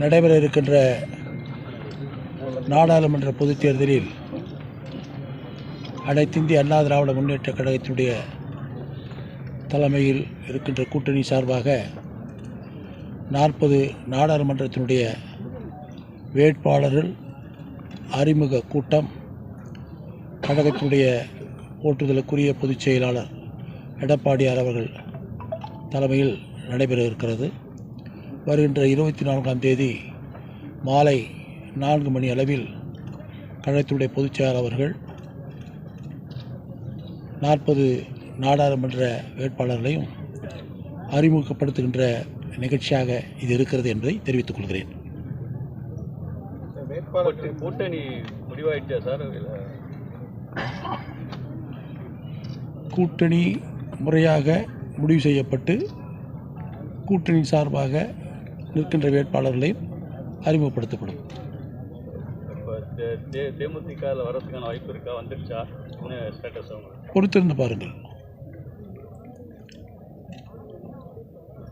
நடைபெற இருக்கின்ற நாடாளுமன்ற பொதுத் தேர்தலில் அனைத்திந்திய அண்ணா திராவிட முன்னேற்ற கழகத்தினுடைய தலைமையில் இருக்கின்ற கூட்டணி சார்பாக நாற்பது நாடாளுமன்றத்தினுடைய வேட்பாளர்கள் அறிமுக கூட்டம் கழகத்தினுடைய போற்றுதலுக்குரிய பொதுச் செயலாளர் எடப்பாடியார் அவர்கள் தலைமையில் நடைபெற இருக்கிறது. வருகின்ற இருபத்தி நான்காம் தேதி மாலை நான்கு மணி அளவில் கழகத்தினுடைய பொதுச் செயலாளர் அவர்கள் நாற்பது நாடாளுமன்ற வேட்பாளர்களையும் அறிமுகப்படுத்துகின்ற நிகழ்ச்சியாக இது இருக்கிறது என்பதை தெரிவித்துக் கொள்கிறேன். கூட்டணி முறையாக முடிவு செய்யப்பட்டு கூட்டணி சார்பாக நிற்கின்ற வேட்பாளர்களையும் அறிமுகப்படுத்தப்படும். இப்போ தே- தே- தேமுதிகவில் வரதுக்கான வாய்ப்பு இருக்கா? வந்துருச்சா? என்ன ஸ்டேட்டஸ் அவங்க? பொறுத்திருந்து பாருங்கள்.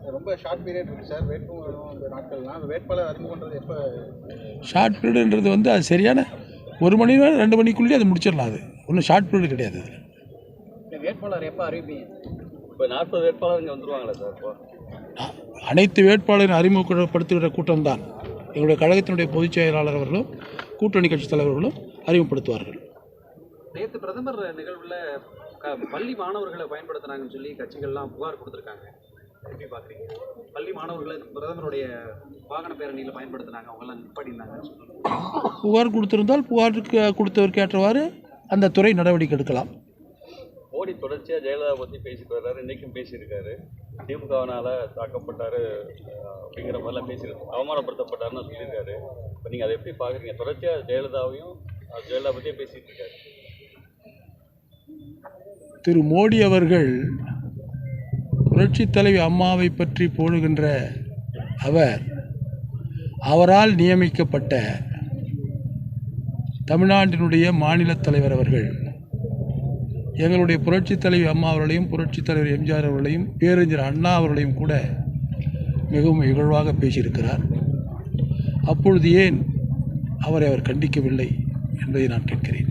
ரொம்ப ஷார்ட் பீரியட் இருக்கு சார் வேட்புமனு அந்த நாட்கள்லாம். அந்த வேட்பாளர் அறிமுகன்றது எப்போ ஷார்ட் பீரியடுன்றது வந்து அது சரியான ஒரு மணி நேரம் ரெண்டு மணிக்குள்ளேயே அது முடிச்சிடலாம் அது. ஒன்றும் ஷார்ட் பீரியட் கிடையாது அது வேட்பாளர் எப்போ அறிவிப்பீங்க? இப்போ நாற்பது வேட்பாளர் இங்கே வந்துருவாங்களா சார் இப்போ? அனைத்து வேட்பாளரையும் அறிமுகப்படுத்துகிற கூட்டம்தான். எங்களுடைய கழகத்தினுடைய பொதுச் செயலாளர் அவர்களும் கூட்டணி கட்சித் தலைவர்களும் அறிமுகப்படுத்துவார்கள். நேற்று பிரதமர் நிகழ்வில் பள்ளி மாணவர்களை பயன்படுத்துனாங்கன்னு சொல்லி கட்சிகள்லாம் புகார் கொடுத்துருக்காங்க. எப்படி பார்க்குறீங்க பள்ளி மாணவர்களை பிரதமருடைய வாகன பேரணியில் பயன்படுத்தினாங்க அவங்கெல்லாம் நிப்பாட்டினாங்கன்னு சொல்லி புகார் கொடுத்திருந்தால் புகாருக்கு கொடுத்தவருக்கு ஏற்றவாறு அந்த துறை நடவடிக்கை எடுக்கலாம். மோடி தொடர்ச்சியாக ஜெயலலிதா பற்றி பேசிட்டு வர்றாரு. இன்றைக்கும் பேசியிருக்காரு. திமுகவினால் தாக்கப்பட்டாரு அப்படிங்கிற மாதிரிலாம் பேசியிருக்காரு. அவமானப்படுத்தப்பட்டாருன்னு சொல்லியிருக்காரு. இப்போ நீங்கள் அதை எப்படி பார்க்குறீங்க தொடர்ச்சியாக ஜெயலலிதாவையும் ஜெயலலிதா பற்றியே பேசிட்டு இருக்காரு. திரு மோடி அவர்கள் புரட்சி தலைவி அம்மாவை பற்றி போடுகின்ற அவர் அவரால் நியமிக்கப்பட்ட தமிழ்நாட்டினுடைய மாநில தலைவர் அவர்கள். எங்களுடைய புரட்சித் தலைவி அம்மா அவர்களையும் புரட்சித் தலைவர் எம்ஜிஆர் அவர்களையும் பேரறிஞர் அண்ணா அவர்களையும் கூட மிகவும் இகழ்வாக பேசியிருக்கிறார். அப்பொழுது ஏன் அவரை அவர் கண்டிக்கவில்லை என்பதை நான் கேட்கிறேன்.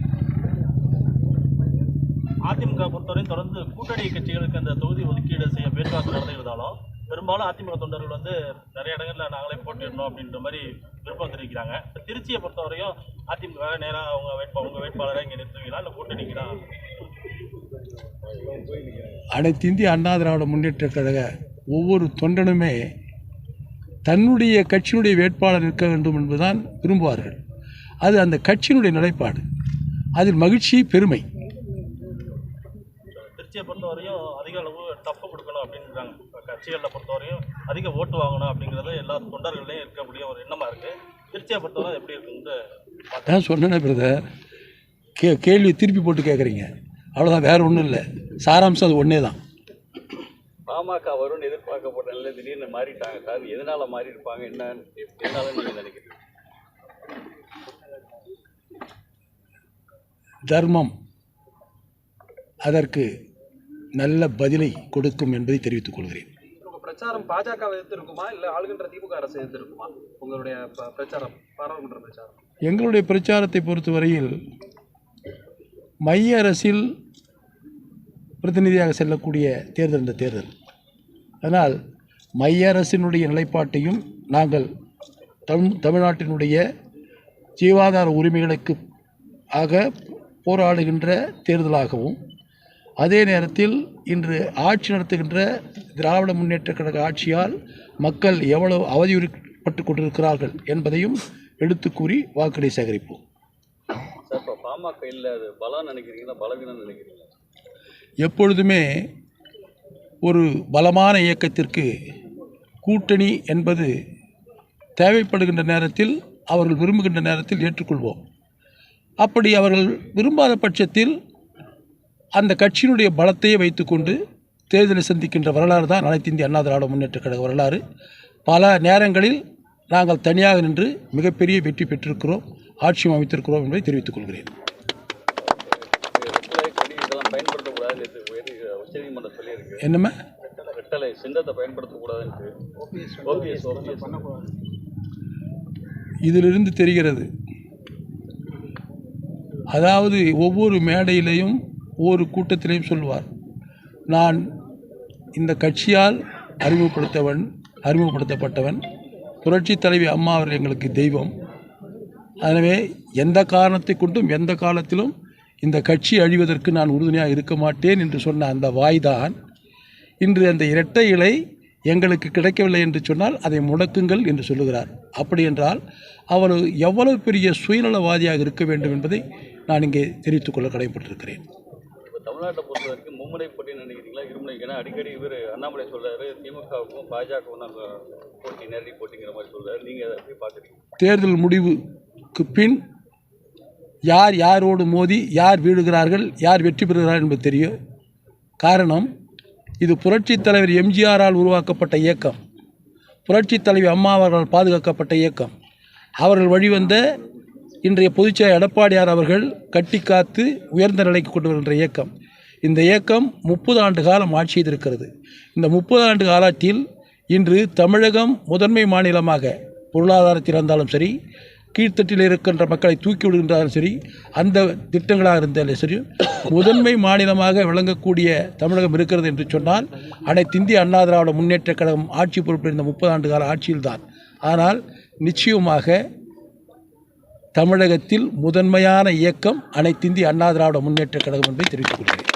அதிமுக பொறுத்தவரையும் தொடர்ந்து கூட்டணி கட்சிகளுக்கு அந்த தொகுதி ஒதுக்கீடு செய்ய பேச்சுவார்த்தை நடந்திருந்தாலும் பெரும்பாலும் அதிமுக தொண்டர்கள் வந்து நிறைய இடங்களில் நாங்களே போட்டிடணும் அப்படின்ற மாதிரி விருப்பம் தெரிவிக்கிறாங்க திருச்சியை பொறுத்தவரையும் அதிமுக நேராக அவங்க வேட்பா அவங்க வேட்பாளரை இங்கே நிறுத்துவீங்களா? இல்லை கூட்டணிக்கு தான்? அனைத்து இந்திய அண்ணா திராவிட முன்னேற்றக் கழக ஒவ்வொரு தொண்டனுமே தன்னுடைய கட்சியினுடைய வேட்பாளர் நிற்க வேண்டும் என்பதுதான் விரும்புவார்கள். அது அந்த கட்சியினுடைய நிலைப்பாடு. அதில் மகிழ்ச்சி பெருமை. திருச்சியை பொறுத்தவரையும் அதிக அளவு தப்பு கொடுக்கணும் அப்படின்றாங்க. இப்ப கட்சிகளில் பொறுத்தவரையும் அதிக ஓட்டு வாங்கணும் அப்படிங்கிறது எல்லா தொண்டர்களையும் இருக்கக்கூடிய ஒரு எண்ணமா இருக்கு. திருச்சியை பொறுத்தவரை எப்படி இருக்குன்னு அதான் சொன்னேனே பிரதர். கே கேள்வி திருப்பி போட்டு கேட்குறீங்க அவ்வளோதான் வேறு ஒன்றும் இல்லை. சாராம்சம் அது ஒன்றே தான். பாமக வரும்னு எதிர்பார்க்கப்பட்ட நிலையில திடீர்னு மாறிட்டாங்க. சார் எதனால மாறி இருப்பாங்க? என்னன்னு எதனால நீங்க நினைக்கிறீங்க? தர்மம் அதற்கு நல்ல பதிலை கொடுக்கும் என்பதை தெரிவித்துக் கொள்கிறேன். பிரச்சாரம் பாஜக எதிர்த்து இருக்குமா இல்லை ஆளுகின்ற திமுக அரசு எதிர்த்து இருக்குமா உங்களுடைய பிரச்சாரம் பாராளுமன்ற பிரச்சாரம். எங்களுடைய பிரச்சாரத்தை பொறுத்தவரையில் மைய அரசில் பிரதிநிதியாக செல்லக்கூடிய தேர்தல் இந்த தேர்தல். அதனால் மைய அரசினுடைய நிலைப்பாட்டையும் நாங்கள் தமிழ் தமிழ்நாட்டினுடைய ஜீவாதார உரிமைகளுக்கு ஆக போராடுகின்ற தேர்தலாகவும் அதே நேரத்தில் இன்று ஆட்சி நடத்துகின்ற திராவிட முன்னேற்றக் கழக ஆட்சியால் மக்கள் எவ்வளவு அவதியுறுப்பட்டு கொண்டிருக்கிறார்கள் என்பதையும் எடுத்து கூறி வாக்குகளை சேகரிப்போம். பாமக இல்லை அது பலம் நினைக்கிறீங்களா? பலவீனம் நினைக்கிறீங்களா? எப்பொழுதுமே ஒரு பலமான இயக்கத்திற்கு கூட்டணி என்பது தேவைப்படுகின்ற நேரத்தில் அவர்கள் விரும்புகின்ற நேரத்தில் ஏற்றுக்கொள்வோம். அப்படி அவர்கள் விரும்பாத பட்சத்தில் அந்த கட்சியினுடைய பலத்தையே வைத்துக்கொண்டு தேர்தலை சந்திக்கின்ற வரலாறு தான் அனைத்து இந்திய அண்ணா திராவிட முன்னேற்ற கழக வரலாறு. பல நேரங்களில் நாங்கள் தனியாக நின்று மிகப்பெரிய வெற்றி பெற்றிருக்கிறோம் ஆட்சியும் அமைத்திருக்கிறோம் என்பதை தெரிவித்துக் கொள்கிறேன். என்னம்மா? ரெட்டலை சின்னத்தை பயன்படுத்தக்கூடாதுன்ட்டு இதிலிருந்து தெரிகிறது. அதாவது ஒவ்வொரு மேடையிலையும் ஒவ்வொரு கூட்டத்திலையும் சொல்வார். நான் இந்த கட்சியால் அறிமுகப்படுத்தவன் அறிமுகப்படுத்தப்பட்டவன். புரட்சி தலைவி அம்மா அவர்கள் எங்களுக்கு தெய்வம். எனவே எந்த காரணத்தை கொண்டும் எந்த காலத்திலும் இந்த கட்சி அழிவதற்கு நான் உறுதுணையாக இருக்க மாட்டேன் என்று சொன்ன அந்த வாய்தான். இன்று அந்த இரட்டை இலை எங்களுக்கு கிடைக்கவில்லை என்று சொன்னால் அதை முடக்குங்கள் என்று சொல்லுகிறார். அப்படி என்றால் அவர் எவ்வளவு பெரிய சுயநலவாதியாக இருக்க வேண்டும் என்பதை நான் இங்கே தெரிவித்துக் கொள்ள கடமைப்பட்டிருக்கிறேன் இப்போ தமிழ்நாட்டை பொறுத்த வரைக்கும் மும்முனை போட்டி நினைக்கிறீங்களா? இருமுனை ஏன்னா அடிக்கடி இவர் அண்ணாமலை சொல்றாரு திமுகவுக்கும் பாஜகவுக்கும் தான் போட்டி நேரடி போட்டிங்கிற மாதிரி சொல்றாரு. நீங்க அதை எப்படி பார்க்குறீங்க? தேர்தல் முடிவுக்கு பின் யார் யாரோடு மோதி யார் வீழுகிறார்கள் யார் வெற்றி பெறுகிறார்கள் என்பது தெரியும். காரணம் இது புரட்சித் தலைவர் எம்ஜிஆரால் உருவாக்கப்பட்ட இயக்கம். புரட்சித் தலைவி அம்மா அவர்களால் பாதுகாக்கப்பட்ட இயக்கம். அவர்கள் வழிவந்த இன்றைய பொதுச்செயலர் எடப்பாடியார் அவர்கள் கட்டி காத்து உயர்ந்த நிலைக்கு கொண்டு வருகின்ற இயக்கம். இந்த இயக்கம் முப்பது ஆண்டு காலம் ஆட்சி செய்திருக்கிறது. இந்த முப்பது ஆண்டு காலத்தில் இன்று தமிழகம் முதன்மை மாநிலமாக பொருளாதாரத்தில் இருந்தாலும் சரி கீழ்த்தட்டில் இருக்கின்ற மக்களை தூக்கி விடுகின்றாலும் சரி அந்த திட்டங்களாக இருந்தாலும் சரி முதன்மை மாநிலமாக விளங்கக்கூடிய தமிழகம் இருக்கிறது என்று சொன்னால் அனைத்து இந்திய அண்ணா திராவிட முன்னேற்றக் கழகம் ஆட்சி பொறுப்பில் இருந்த முப்பது ஆண்டு கால ஆட்சியில்தான். ஆனால் நிச்சயமாக தமிழகத்தில் முதன்மையான இயக்கம் அனைத்து இந்திய அண்ணா திராவிட முன்னேற்ற கழகம் என்பதை தெரிவித்துக் கொள்கிறேன்.